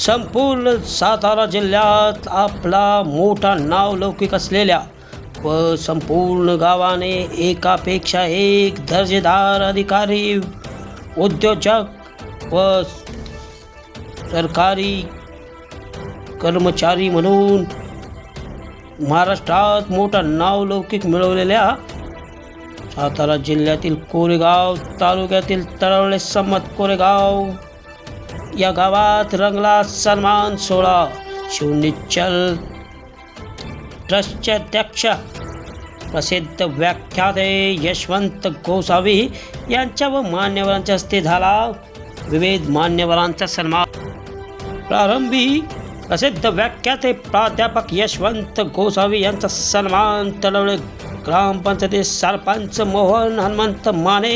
संपूर्ण सातारा जिल्ह्यात आपला मोठा नाव लौकिक असलेल्या व संपूर्ण गावाने एकापेक्षा एक दर्जेदार अधिकारी उद्योजक व सरकारी कर्मचारी म्हणून महाराष्ट्रात मोठा नाव लौकिक मिळवलेल्या सातारा जिल्ह्यातील कोरेगाव तालुक्यातील तळवळे संमत कोरेगाव या गावात रंगला सन्मान सोहळा शिवनिच्चल ट्रस्टचे अध्यक्ष. प्रसिद्ध व्याख्याते यशवंत गोसावी यांच्या व मान्यवरांच्या हस्ते झाला विविध मान्यवरांचा सन्मान. प्रारंभी प्रसिद्ध व्याख्याते प्राध्यापक यशवंत गोसावी यांचा सन्मान तळवळे ग्रामपंचायती सरपंच मोहन हनुमंत माने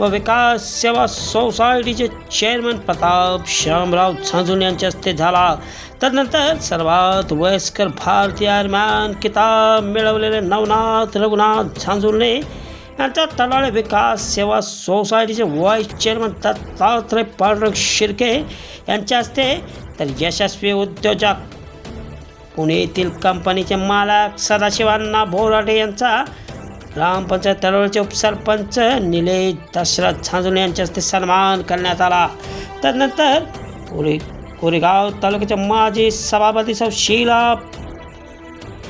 व विकास सेवा सोसायटीचे चेअरमन प्रताप श्यामराव झांजुन यांच्या हस्ते झाला. तदनंतर सर्वात वयस्कर भारतीय आर्म्यान किताब मिळवलेले नवनाथ रघुनाथ झांजुलने यांचा तलाळे विकास सेवा सोसायटीचे व्हाईस चेअरमन दत्तात्रय पांडुरंग शिर्के यांच्या हस्ते तर यशस्वी उद्योजक पुणे येथील कंपनीचे मालक सदाशिवांना बोराटे यांचा ग्रामपंचायत तळवळचे उपसरपंच निलेश दशरथ झांजुले यांच्या हस्ते सन्मान करण्यात आला. तदनंतर कोरे कोरेगाव तालुक्याचे माजी सभापती सौ शीला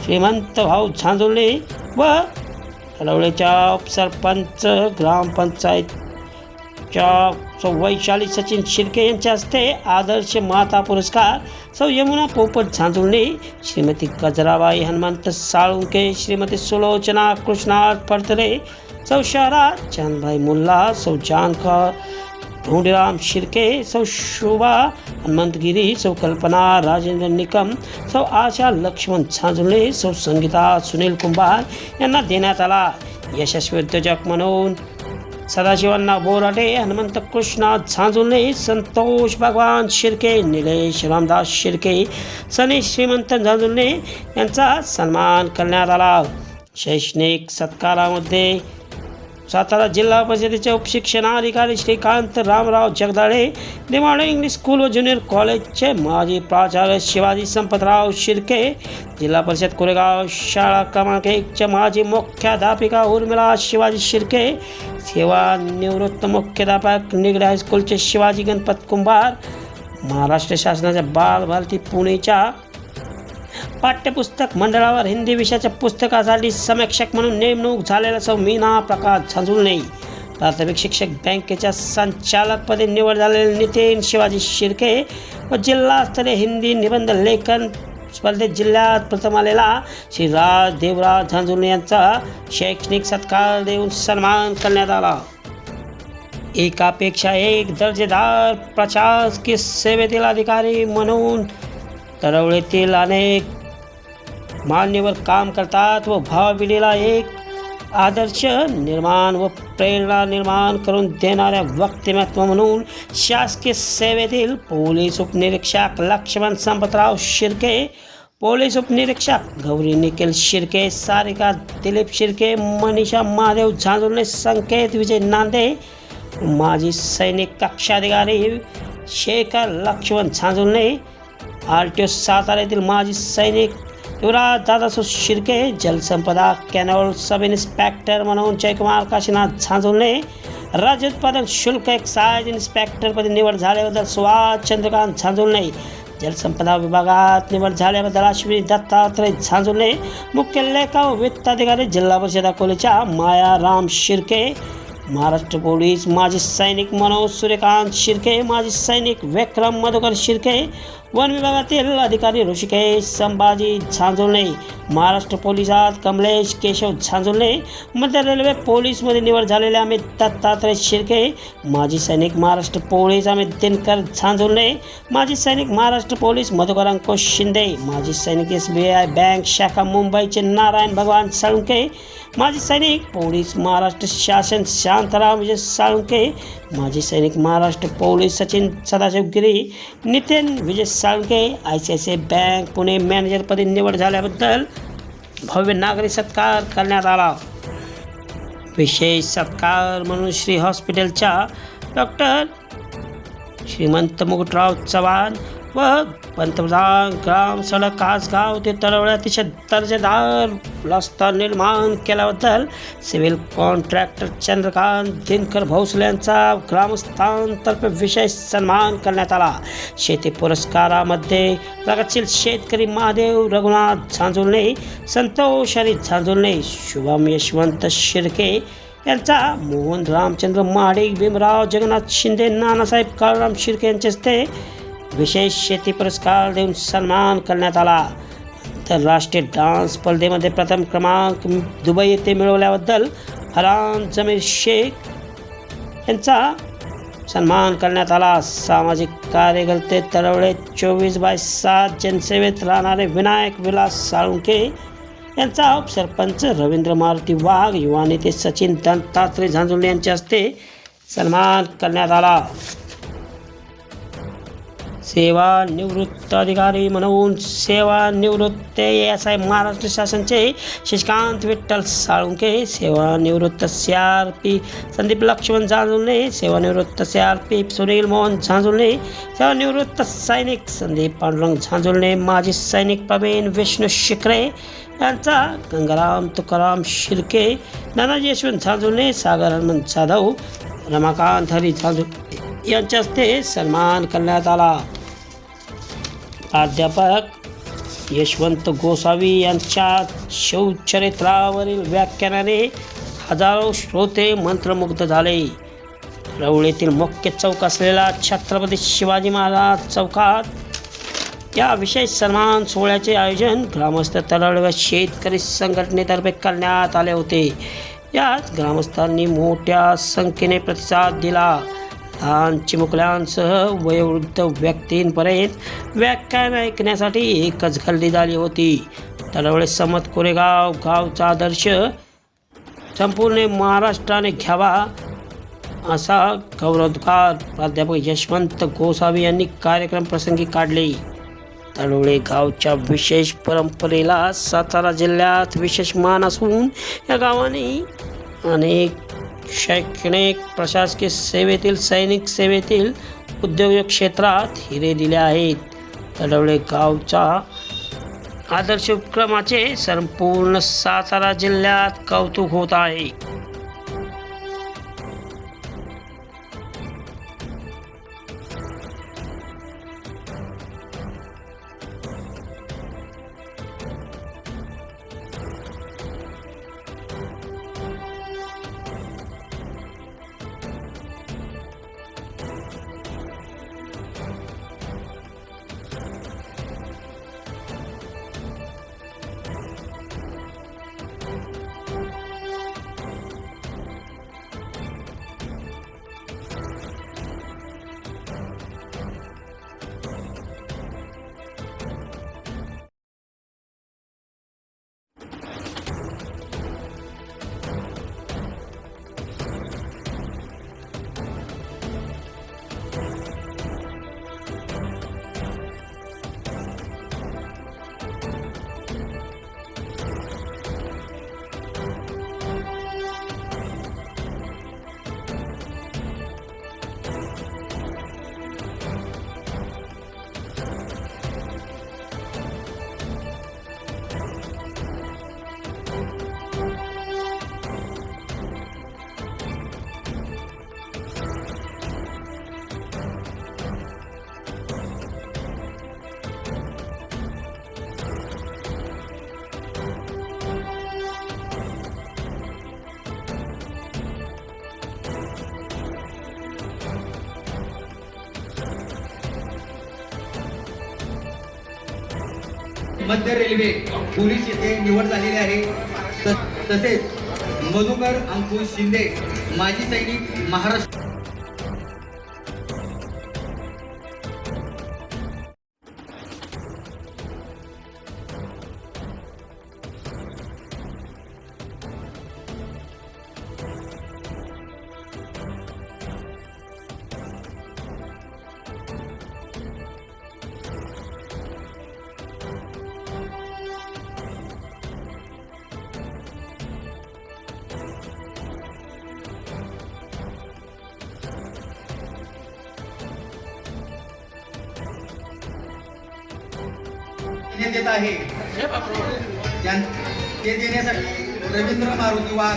श्रीमंत भाऊ छांजुले व तळवळेच्या उपसरपंच ग्रामपंचायत सौ वैशाली सचिन शिर्के यांच्या हस्ते आदर्श माता पुरस्कार सौ यमुना पोपट झांजुळणे श्रीमती गजराबाई हनुमंत साळुंके श्रीमती सुलोचना कृष्णाथ फडतरे सौ शहरा चांदभाई मुल्ला सौ जानकर ढोंडीराम शिर्के सौ शोभा हनुमंतगिरी सौ कल्पना राजेंद्र निकम सौ आशा लक्ष्मण झांजुळणे सौ संगीता सुनील कुंभार यांना देण्यात आला. यशस्वी उद्योजक म्हणून सदाशिवांना बोराटे हनुमंत कृष्णा झांजुने संतोष भगवान शिर्के निलेश रामदास शिर्के सनी श्रीमंत झांजुने यांचा सन्मान करण्यात आला. शैक्षणिक सत्कारामध्ये सातारा जिल्हा परिषदेचे उपशिक्षणाधिकारी श्रीकांत रामराव जगदाळे दिवाळे इंग्लिश स्कूल व ज्युनियर कॉलेजचे माजी प्राचार्य शिवाजी संपतराव शिर्के जिल्हा परिषद कोरेगाव शाळा क्रमांक एकचे माजी मुख्याध्यापिका उर्मिला शिवाजी शिर्के सेवानिवृत्त मुख्याध्यापक निगडे हायस्कूलचे शिवाजी गणपत कुंभार महाराष्ट्र शासनाच्या बालभारती पुणेच्या पाठ्यपुस्तक मंडळावर हिंदी विषयाच्या पुस्तकासाठी समीक्षक म्हणून नेमणूक झालेला सौ मीना प्रकाश झांजुर्णे प्राथमिक शिक्षक बँकेच्या संचालकपदी निवड झालेले नितीन शिवाजी शिर्के व जिल्हास्तरीय हिंदी निबंध लेखन स्पर्धेत जिल्ह्यात प्रथम आलेला श्री राज देवराज झांजुर्णे यांचा शैक्षणिक सत्कार देऊन सन्मान करण्यात आला. एकापेक्षा एक दर्जेदार प्रशासकीय सेवेतील अधिकारी म्हणून तरवळीतील अनेक मान्यवर काम करतात व भावपिढीला एक आदर्श निर्माण व प्रेरणा निर्माण करून देणाऱ्या व्यक्तिमत्व म्हणून शासकीय सेवेतील पोलीस उपनिरीक्षक लक्ष्मण संपतराव शिर्के पोलीस उपनिरीक्षक गौरी निखिल शिर्के सारिका दिलीप शिर्के मनीषा महादेव झांजुर्णे संकेत विजय नांदे माजी सैनिक कक्षाधिकारी Shekhar Laxman Zanjurne R T O Satara येथील माजी सैनिक युवराज दादासो शिर्के जलसंपदा कॅनॉल सब इन्स्पेक्टर म्हणून जयकुमार काशीनाथ झांजुर्णे राज्य उत्पादन शुल्क एक्साइज इन्स्पेक्टरपदी निवड झाल्याबद्दल सुभाष चंद्रकांत झांजुर्णे जलसंपदा विभागात निवड झाल्याबद्दल अश्विनी दत्तात्रय झांजुर्णे मुख्य लेखा व वित्त अधिकारी जिल्हा परिषद अकोलेच्या माया राम शिर्के महाराष्ट्र पोलीस माजी सैनिक मनोज सूर्यकांत शिर्के माजी सैनिक विक्रम मधुकर शिर्के वन विभागातील अधिकारी ऋषिकेश संभाजी झांजुलने महाराष्ट्र पोलिसात कमलेश केशव झांजुलने मध्य रेल्वे पोलीसमध्ये निवड झालेले अमित दत्तात्रय शिर्के माजी सैनिक महाराष्ट्र पोलीस अमित दिनकर झांजुलने माजी सैनिक महाराष्ट्र पोलीस मधुकर अंकुश शिंदे माजी सैनिक एस बी आय बँक शाखा मुंबईचे नारायण भगवान साळुंके माजी सैनिक पोलीस महाराष्ट्र शासन शांताराम विजय साळुंके माजी सैनिक Maharashtra police Sachin Sadashiv Giri Nitin Vijay Salunke I C I C I bank Pune मॅनेजरपदी निवड झाल्याबद्दल भव्य नागरी सत्कार करण्यात आला. विशेष सत्कार म्हणून श्री हॉस्पिटलच्या डॉक्टर श्रीमंत मुकुटराव चव्हाण व पंतप्रधान ग्राम सडक आसगाव ते तळवळे अतिशय दर्जेदार रस्ता निर्माण केल्याबद्दल सिव्हिल कॉन्ट्रॅक्टर चंद्रकांत दिनकर भोसले यांचा ग्रामस्थांतर्फे विशेष सन्मान करण्यात आला. शेती पुरस्कारामध्ये प्रगतशील शेतकरी महादेव रघुनाथ झांजुर्णे संतोष हरी झांजुर्णे शुभम यशवंत शिर्के यांचा मोहन रामचंद्र महाडिक भीमराव जगन्नाथ शिंदे नानासाहेब काळराम शिर्के यांच्या हस्ते विशेष शेती पुरस्कार देऊन सन्मान करण्यात आला. आंतरराष्ट्रीय डान्स स्पर्धेमध्ये प्रथम क्रमांक दुबई येथे मिळवल्याबद्दल फरान जमीर शेख यांचा सन्मान करण्यात आला. सामाजिक कार्यकर्ते तरवडे चोवीस बाय सात जनसेवेत राहणारे विनायक विलास साळुंके यांचा उपसरपंच रवींद्र मारुती वाघ युवा नेते सचिन दत्तात्रय झांजुळे यांच्या हस्ते सन्मान करण्यात आला. सेवानिवृत्त अधिकारी म्हणून सेवानिवृत्त एस आय महाराष्ट्र शासनचे शशिकांत विठ्ठल साळुंके सेवानिवृत्त C R P Sandeep Laxman Zanjurne सेवानिवृत्त C R P Sunil Mohan Zanjurne सेवानिवृत्त सैनिक संदीप पांडुरंग झांजुर्णे माजी सैनिक प्रवीण विष्णू शिखरे यांचा गंगाराम तुकाराम शिर्के नानाजी यशवंत झांजुर्णे सागर हनुमंत जाधव रमाकांत हरी झांजुर्णे यांच्या हस्ते सन्मान करण्यात आला. प्राध्यापक यशवंत गोसावी यांच्या शिवचरित्रावरील व्याख्यानाने हजारो श्रोते मंत्रमुग्ध झाले. रवळीतील मुख्य चौक असलेला छत्रपती शिवाजी महाराज चौकात या विशेष सन्मान सोहळ्याचे आयोजन ग्रामस्थ तळवळ व शेतकरी संघटनेतर्फे करण्यात आले होते. यात ग्रामस्थांनी मोठ्या संख्येने प्रतिसाद दिला. लहान चिमुकल्यांसह वयोवृद्ध व्यक्तींपर्यंत व्याख्यान ऐकण्यासाठी एकच गर्दी झाली होती. दरवेळेस समत कोरेगाव गावचा आदर्श संपूर्ण महाराष्ट्राने घ्यावा असा गौरवकार प्राध्यापक यशवंत गोसावी यांनी कार्यक्रम प्रसंगी काढले. तळोळे गावच्या विशेष परंपरेला सातारा जिल्ह्यात विशेष मान असून या गावाने अनेक शैक्षणिक प्रशासकीय सेवेतील सैनिक सेवेतील उद्योग क्षेत्रात हिरे दिले आहेत. तडवळे गावचा आदर्श उपक्रमाचे संपूर्ण सातारा जिल्ह्यात कौतुक होत आहे. मध्य रेल्वे पोलीस येथे निवड झालेली आहे. त- तसेच मधुकर अंकुश शिंदे माजी सैनिक महाराष्ट्र देण्यात येत आहे. ते देण्यासाठी रवींद्र मारुती वाघ